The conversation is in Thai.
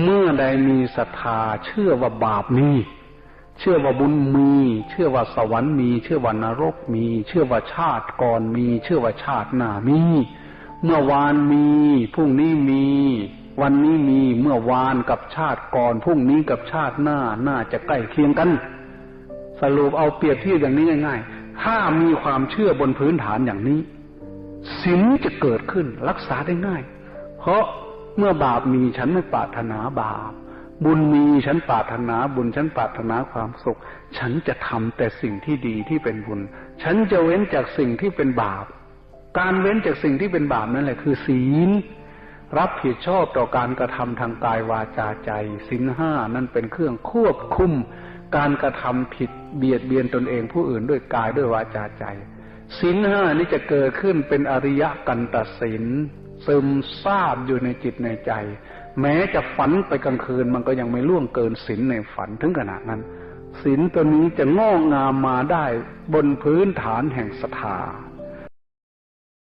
เมื่อใดมีศรัทธาเชื่อว่าบาปมี เชื่อว่าบุญมี เชื่อว่าสวรรค์มี เชื่อว่านรกมี เชื่อว่าชาติก่อนมี เชื่อว่าชาติหน้ามี เมื่อวานมีพรุ่งนี้มี วันนี้มีเมื่อวานกับชาติก่อนพรุ่งนี้กับชาติหน้าน่าจะใกล้เคียงกัน สรุปเอาเปรียบเทียบอย่างนี้ง่ายๆ ถ้ามีความเชื่อบนพื้นฐานอย่างนี้ศีลจะเกิดขึ้นรักษาได้ง่าย เพราะ เมื่อบาปมีฉันไม่ปรารถนาบาป บุญมีฉันปรารถนาบุญฉันปรารถนาความสุข ฉันจะทำแต่สิ่งที่ดีที่เป็นบุญ ฉันจะเว้นจากสิ่งที่เป็นบาป การเว้นจากสิ่งที่เป็นบาปนั่นแหละคือศีล รับผิดชอบต่อการกระทำทางกายวาจาใจศีลห้านั่นเป็นเครื่องควบคุม การกระทำผิดเบียดเบียนตนเองผู้อื่นด้วยกายด้วยวาจาใจศีลห้านี้จะเกิดขึ้นเป็นอริยกันตศีล ซึมซาบอยู่ในจิตในใจ แม้จะฝันไปกลางคืนมันก็ยังไม่ล่วงเกินศีลในฝันถึงขนาดนั้นศีลตัวนี้จะงอกงามมาได้บนพื้นฐานแห่งศรัทธา